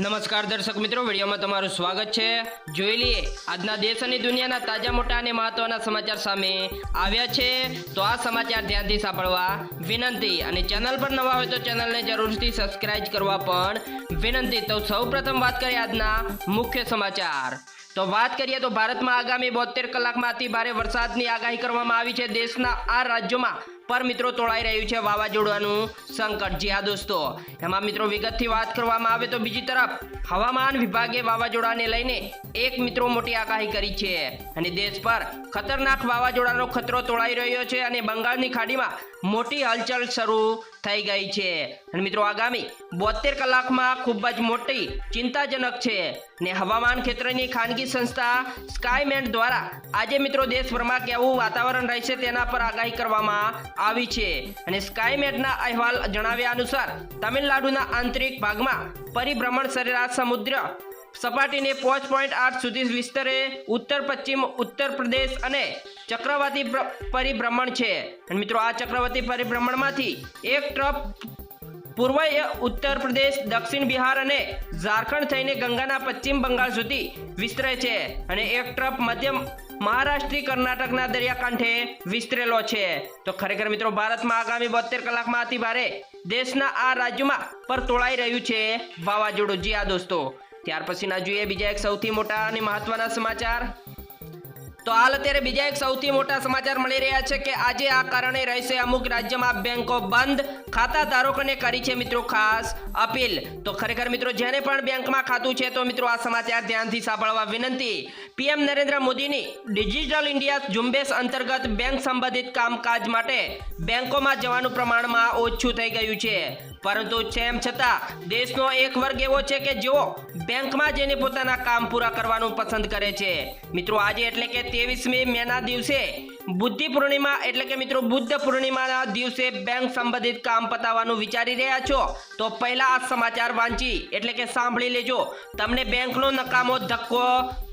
નમસ્કાર દર્શક મિત્રો, વિડીયોમાં તમારું સ્વાગત છે. જોઈ લઈએ, આજના દેશ અને દુનિયાના તાજા મોટા અને મહત્વના સમાચાર સામે આવ્યા છે. તો આ સમાચાર ધ્યાનથી સાંભળવા વિનંતી અને ચેનલ પર નવા હોય તો ચેનલને જરૂરથી સબસ્ક્રાઇબ કરવા પણ વિનંતી. તો સૌપ્રથમ વાત કરીએ આજના મુખ્ય સમાચાર. તો વાત કરીએ તો ભારતમાં આગામી બોતેર કલાકમાં અતિ ભારે વરસાદની આગાહી કરવામાં આવી છે. દેશના આ રાજ્યોમાં પર મિત્રો તોળાઈ રહ્યું છે વાવાઝોડાનું સંકટ. જી હા દોસ્તો, એમાં મિત્રો વિગતથી વાત કરવામાં આવે તો બીજી તરફ હવામાન વિભાગે વાવાઝોડાને લઈને એક મિત્રો મોટી આગાહી કરી છે. અને દેશ પર ખતરનાક વાવાઝોડાનો ખતરો તોળાઈ રહ્યો છે અને બંગાળની ખાડીમાં મોટી હલચલ શરૂ થઈ ગઈ છે. અને મિત્રો આગામી બોતેર કલાકમાં ખૂબ જ મોટી, ચિંતાજનક છે. ને હવામાન ક્ષેત્રની ખાનગી સંસ્થા સ્કાયમેન્ટ દ્વારા આજે મિત્રો દેશભરમાં કેવું વાતાવરણ રહેશે તેના પર આગાહી કરવામાં આવી છે. અને સ્કાયમેટના અહેવાલ જણાવ્યા અનુસાર, તમિલનાડુના આંતરિક ભાગમાં પરિભ્રમણ સરેરાશ સમુદ્ર સપાટીને પાંચ પોઈન્ટ આઠ સુધી વિસ્તરે, ઉત્તર, પશ્ચિમ, ઉત્તર પ્રદેશ અને ચક્રવાતી પરિભ્રમણ છે. અને મિત્રો, આ ચક્રવાતી પરિભ્રમણમાંથી એક ટ્રપ પૂર્વ ઉત્તર પ્રદેશ, દક્ષિણ બિહાર અને ઝારખંડ થઈને ગંગાના પશ્ચિમ બંગાળ સુધી વિસ્તરે છે અને એક ટ્રફ મધ્યમ મહારાષ્ટ્રી, કર્ણાટકના દરિયાકાંઠે વિસ્તરેલો છે. તો ખરેખર મિત્રો, ભારતમાં આગામી બોતેર કલાકમાં અતિ ભારે દેશના આ રાજ્યોમાં પર તોળાઈ રહ્યું છે વાવાઝોડું. જી આ દોસ્તો. ત્યાર પછીના જોઈએ બીજા એક સૌથી મોટા અને મહત્વના સમાચાર. તો હાલ અત્યારે બીજા એક સૌથી મોટા સમાચાર મળી રહ્યા છે કે આજે આ કારણે રહેશે અમુક રાજ્યમાં બેંકો બંધ. ખાતા ધારકોને કરી છે મિત્રો ખાસ અપીલ. તો ખરેખર મિત્રો જેને પણ બેંકમાં ખાતું છે, તો મિત્રો આ સમાચાર ધ્યાનથી સાંભળવા વિનંતી. પીએમ નરેન્દ્ર મોદીની ડિજિટલ ઇન્ડિયા ઝુંબેશ અંતર્ગત બેંક સંબંધિત કામકાજ માટે બેંકોમાં જવાનું પ્રમાણમાં ઓછું થઈ ગયું છે. પરંતુ તેમ છતાં, દેશનો એક વર્ગ એવો છે કે જેઓ બેંકમાં જઈને પોતાના કામ પૂરા કરવાનું પસંદ કરે છે. મિત્રો આજે એટલે કે ત્રેવીસમી મેના દિવસે બુદ્ધિ પૂર્ણિમા એટલે કે મિત્રો બુદ્ધ પૂર્ણિમાના દિવસે બેંક સંબંધિત કામ પતાવવાનું વિચારી રહ્યા છો, તો પહેલા આ સમાચાર વાંચી એટલે કે સાંભળી લેજો. તમને બેંકનો નકામો ધક્કો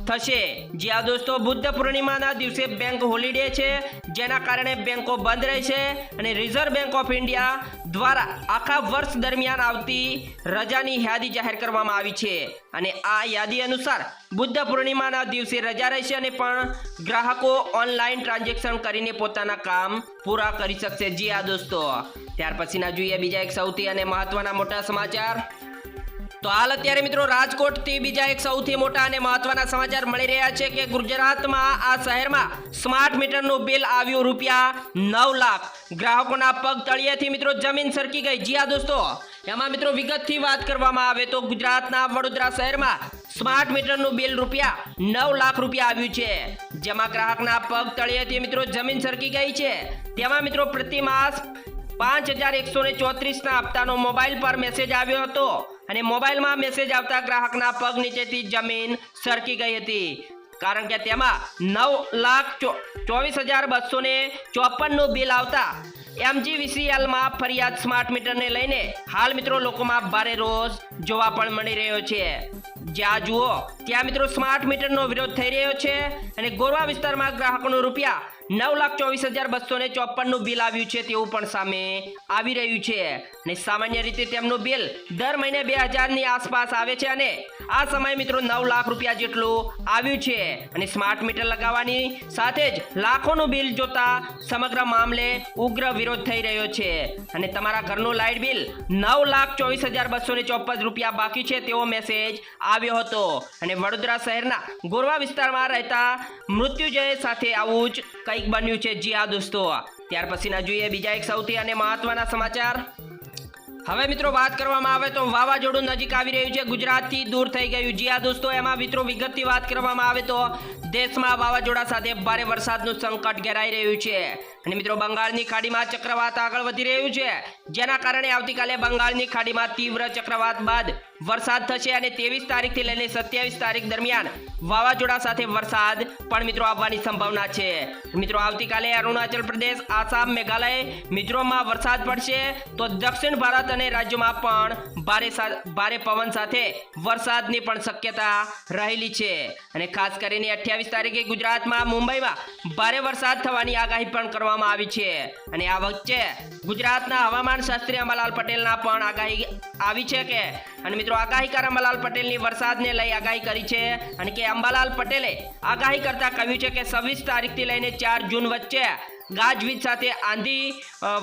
થશે. જ્યાં દોસ્તો, બુદ્ધ પૂર્ણિમાના દિવસે બેંક હોલિડે છે, જેના કારણે બેંકો બંધ રહેશે અને રિઝર્વ બેંક ઓફ ઇન્ડિયા દ્વારા આખા વર્ષ દરમિયાન આવતી રજાની યાદી જાહેર કરવામાં આવી છે. અને આ યાદી અનુસાર બુદ્ધ પૂર્ણિમાના દિવસે રજા રહેશે અને પણ ગ્રાહકો ઓનલાઈન ટ્રાન્ઝેક્શન કરીને પોતાના કામ પૂરા કરી શકશે. જી આ દોસ્તો. ત્યાર પછીના જોઈએ બીજા એક સૌથી અને મહત્વના મોટા સમાચાર. તો હાલ અત્યારે મિત્રો રાજકોટથી બીજા એક સૌથી મોટા અને મહત્વના સમાચાર મળી રહ્યા છે કે ગુજરાતમાં આ શહેરમાં સ્માર્ટ મીટરનું બિલ આવ્યું રૂપિયા નવ લાખ. ગ્રાહકોના પગ તળિયેથી મિત્રો જમીન સરકી ગઈ. જી હા દોસ્તો. એમાં મિત્રો વિગતથી વાત કરવામાં આવે તો ગુજરાતના વડોદરા શહેરમાં સ્માર્ટ મીટરનું બિલ રૂપિયા નવ લાખ રૂપિયા આવ્યું છે. જેમાં ગ્રાહકના પગ તળિયેથી મિત્રો જમીન સરકી ગઈ છે. તેમાં મિત્રો પ્રતિ માસ પાંચ હજાર એકસો ને ચોત્રીસના હપ્તાનો મોબાઈલ પર મેસેજ આવ્યો હતો અને મોબાઈલમાં મેસેજ આવતા ગ્રાહકના પગ નીચેથી જમીન સરકી ગઈ હતી. કારણ કે તેમાં નવ લાખ ચોવીસ હજાર બસો ને ચોપનનું બિલ આવતા એમજીવીસીએલમાં ફરિયાદ સ્માર્ટ મીટરને લઈને હાલ મિત્રો લોકોમાં ભારે રોષ જોવા પણ મળી રહ્યો છે. જ્યાં જુઓ, ત્યાં મિત્રો સ્માર્ટ મીટરનો વિરોધ થઈ રહ્યો છે અને ગોરવા વિસ્તારમાં ગ્રાહકોનો રૂપિયા નવ લાખ ચોવીસ હજાર બસો ને ચોપનનું બિલ આવ્યું છે તેવું પણ સામે આવી રહ્યું છે. અને સામાન્ય રીતે તેમનું બિલ દર મહિને બે હજારની આસપાસ આવે છે અને આ સમયે મિત્રો નવ લાખ રૂપિયા જેટલું આવ્યું છે. અને સ્માર્ટ મીટર લગાવવાની સાથે જ લાખોનું બિલ જોતા સમગ્ર મામલે ઉગ્ર વિરોધ થઈ રહ્યો છે. અને તમારા ઘરનું લાઇટ બિલ નવ લાખ ચોવીસ હજાર બસો ને ચોપન રૂપિયા બાકી છે તેવો મેસેજ આવ્યો હતો. અને વડોદરા શહેરના ગોરવા વિસ્તારમાં રહેતા મૃત્યુજય સાથે આવું જ કંઈક બન્યું છે જી હા દોસ્તો. ત્યાર પછીના જોઈએ બીજા એક સૌથી અને મહત્વના સમાચાર. હવે મિત્રો વાત કરવામાં આવે તો વાવાઝોડું નજીક આવી રહ્યું છે. ગુજરાતથી દૂર થઈ ગયું. જી હા દોસ્તો, એમાં મિત્રો વિગતથી વાત કરવામાં આવે તો દેશમાં વાવાઝોડા સાથે ભારે વરસાદનું સંકટ ઘેરાઈ રહ્યું છે. અને મિત્રો બંગાળની ખાડીમાં ચક્રવાત આગળ વધી રહ્યું છે. જેના કારણે આવતીકાલે બંગાળની ખાડીમાં તીવ્ર ચક્રવાત બાદ વરસાદ થશે અને ત્રેવીસ તારીખથી લઈને સત્યાવીસ તારીખ દરમિયાન વાવાઝોડા સાથે વરસાદ પણ મિત્રો આવવાની સંભાવના છે. મિત્રો, આવતીકાલે અરુણાચલ પ્રદેશ, આસામ, મેઘાલય, મિઝોરમમાં વરસાદ પડશે. તો દક્ષિણ ભારત અને રાજ્યોમાં પણ ભારે ભારે પવન સાથે વરસાદની પણ શક્યતા રહેલી છે. અને ખાસ કરીને અઠ્યાવીસ તારીખે ગુજરાતમાં, મુંબઈમાં ભારે વરસાદ થવાની આગાહી પણ કરવામાં આવી છે. અને આ વચ્ચે ગુજરાતના હવામાન શાસ્ત્રી અંબાલાલ પટેલના પણ આગાહી આવી છે કે અને મિત્રો આગાહીકાર અંબાલાલ પટેલની વરસાદને લઈ આગાહી કરી છે અને કે અંબાલાલ પટેલે આગાહી કરતા કહ્યું છે કે છવ્વીસ તારીખથી લઈને ચાર જૂન વચ્ચે ગાજવીજ સાથે આંધી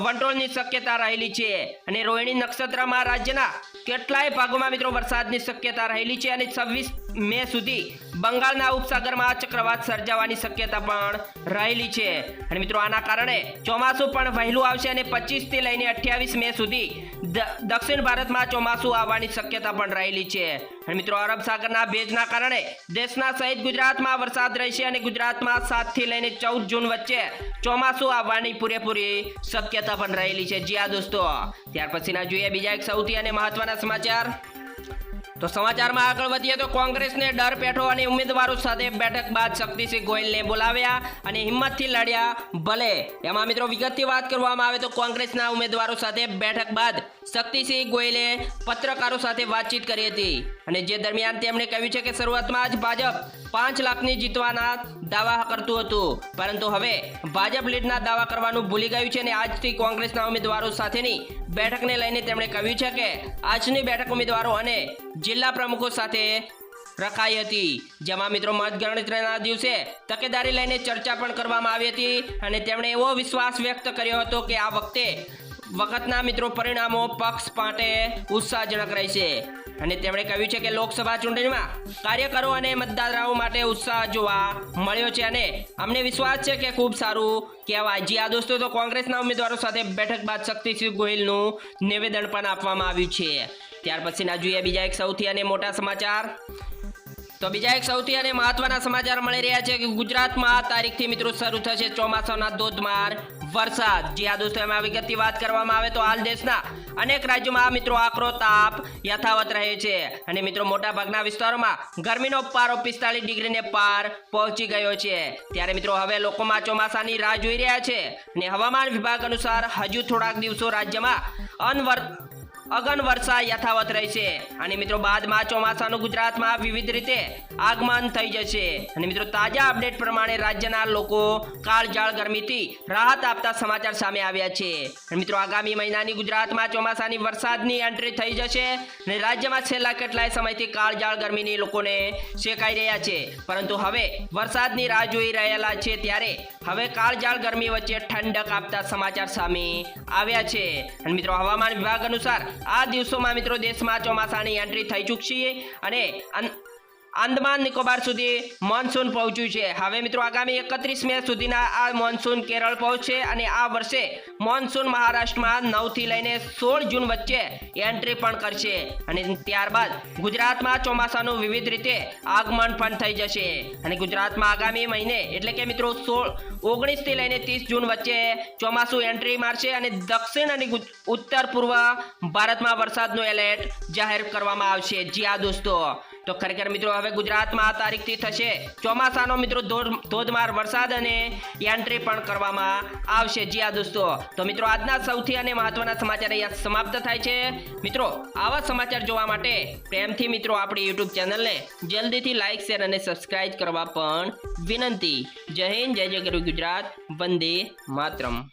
વંટોળની શક્યતા રહેલી છે. અને રોહિણી નક્ષત્રમાં રાજ્યના કેટલાય ભાગોમાં મિત્રો વરસાદની શક્યતા રહેલી છે અને છવ્વીસ મે સુધી બંગાળના ઉપસાગરમાં ચક્રવાત સર્જાવાની શક્યતા પણ રહેલી છે. અને મિત્રો, આના કારણે ચોમાસું પણ વહેલું આવશે અને પચીસથી લઈને અઠ્યાવીસ મે સુધી દક્ષિણ ભારતમાં ચોમાસું આવવાની શક્યતા પણ રહેલી છે. અને મિત્રો, અરબ સાગરના ભેજના કારણે દેશના સહિત ગુજરાતમાં વરસાદ રહેશે અને ગુજરાતમાં સાતથી લઈને ચૌદ જૂન વચ્ચે ચોમાસું આવવાની પૂરેપૂરી શક્યતા પણ રહેલી છે. જી આ દોસ્તો. ત્યાર પછીના જોઈએ બીજા એક સૌથી અને મહત્વના સમાચાર. તો સમાચારમાં આગળ વધીએ તો કોંગ્રેસને ડર પેઠો અને ઉમેદવારો સાથે બેઠક બાદ શક્તિસિંહ ગોયલને બોલાવ્યા અને હિંમતથી લડ્યા ભલે. એમાં મિત્રો વિગતથી વાત કરવામાં આવે તો કોંગ્રેસના ઉમેદવારો સાથે બેઠક બાદ શક્તિસિંહ ગોયલે પત્રકારો સાથે વાતચીત કરી હતી. અને જે દરમિયાન તેમણે કહ્યું છે કે શરૂઆતમાં જ ભાજપ પાંચ લાખની જીતવાના દાવા કરતું હતું. પરંતુ હવે ભાજપ લીડના દાવા કરવાનું ભૂલી ગયું છે અને આજથી કોંગ્રેસના ઉમેદવારો સાથેની બેઠકને લઈને તેમણે કહ્યું છે કે આજની બેઠક ઉમેદવારો અને જિલ્લા પ્રમુખો સાથે રખાઈ હતી. જેમાં મિત્રો મતગણતરીના દિવસે તકેદારી લઈને ચર્ચા પણ કરવામાં આવી હતી અને તેમણે એવો વિશ્વાસ વ્યક્ત કર્યો હતો કે આ વખતે વખતના મિત્રો પરિણામો પક્ષ માટે ઉત્સાહજનક રહેશે અને તેમણે કહ્યું છે કે લોકસભા ચૂંટણીમાં કાર્યકરો અને મતદાતાઓ માટે ઉત્સાહ જોવા મળ્યો છે અને અમને વિશ્વાસ છે કે ખૂબ સારું કહેવાય. જી આ દોસ્તો, તો કોંગ્રેસના ઉમેદવારો સાથે બેઠક બાદ શક્તિસિંહ ગોહિલનું નિવેદન પણ આપવામાં આવ્યું છે. ત્યાર પછીના જોઈએ બીજા એક સૌથી અને મોટા સમાચાર. તો બીજા એક સૌથી અને મહત્વના સમાચાર મળી રહ્યા છે કે ગુજરાતમાં આ તારીખથી મિત્રો શરૂ થશે ચોમાસાના ધોધમાર વરસાદ. જી આ દોસ્તો એમાં વિગતથી વાત કરવામાં આવે તો હાલ દેશના અનેક રાજ્યોમાં મિત્રો આકરો તાપ યથાવત રહે છે. અને મિત્રો મોટા ભાગના વિસ્તારોમાં ગરમીનો પારો પિસ્તાલીસ ડિગ્રીને પાર પહોંચી ગયો છે. ત્યારે મિત્રો હવે લોકોમાં ચોમાસાની રાહ જોઈ રહ્યા છે. અને હવામાન વિભાગ અનુસાર હજુ થોડાક દિવસો રાજ્યમાં અનવર અગન વર્ષા યથાવત રહેશે. અને મિત્રો, બાદમાં ચોમાસાનું ગુજરાતમાં વિવિધ રીતે આગમન થઈ જશે. અને મિત્રો, તાજા અપડેટ પ્રમાણે રાજ્યના લોકો કાળજાળ ગરમીથી રાહત આપતા સમાચાર સામે આવ્યા છે. મિત્રો, આગામી મહિનાની ગુજરાતમાં ચોમાસાની વરસાદની એન્ટ્રી થઈ જશે અને રાજ્યમાં છેલ્લા કેટલાય સમયથી કાળજાળ ગરમીની લોકોને શેકાઈ રહ્યા છે. પરંતુ હવે વરસાદની રાહ જોઈ રહેલા છે ત્યારે હવે કાળજાળ ગરમી વચ્ચે ઠંડક આપતા સમાચાર સામે આવ્યા છે. અને મિત્રો, હવામાન વિભાગ અનુસાર આ દિવસોમાં મિત્રો દેશમાં ચોમાસાની એન્ટ્રી થઈ ચૂકશે અને અન- આંદમાન નિકોબાર સુધી મોન્સૂન પહોંચ્યું છે. હવે મિત્રો આગામી એકત્રીસ મે સુધીના આ મોન્સૂન કેરળ પહોંચશે અને આ વર્ષે મોન્સૂન મહારાષ્ટ્રમાં નવથી લઈને સોળ જૂન વચ્ચે એન્ટ્રી પણ કરશે અને ત્યારબાદ ગુજરાતમાં ચોમાસાનું વિવિધ રીતે આગમન પણ થઈ જશે. અને ગુજરાતમાં આગામી મહિને એટલે કે મિત્રો સોળ, ઓગણીસથી લઈને ત્રીસ જૂન વચ્ચે ચોમાસું એન્ટ્રી મારશે અને દક્ષિણ અને ઉત્તર પૂર્વ ભારતમાં વરસાદનું એલર્ટ જાહેર કરવામાં આવશે. જી આ દોસ્તો. તો ખરેખર મિત્રો, હવે ગુજરાતમાં આ તારીખથી થશે ચોમાસાનો મિત્રો, ધોધ- ધોધમાર વરસાદ અને એન્ટ્રી પણ કરવામાં આવશે. જી આ દોસ્તો. તો મિત્રો, આજના સૌથી અને મહત્વના સમાચાર અહીંયા સમાપ્ત થાય છે. મિત્રો, આવા સમાચાર જોવા માટે પ્રેમથી મિત્રો, આપણી યુટ્યુબ ચેનલને જલ્દીથી લાઇક શેર અને સબસ્ક્રાઇબ કરવા પણ વિનંતી. જય હિન્દ, જય જય ગુરુ ગુજરાત. વંદે માતરમ.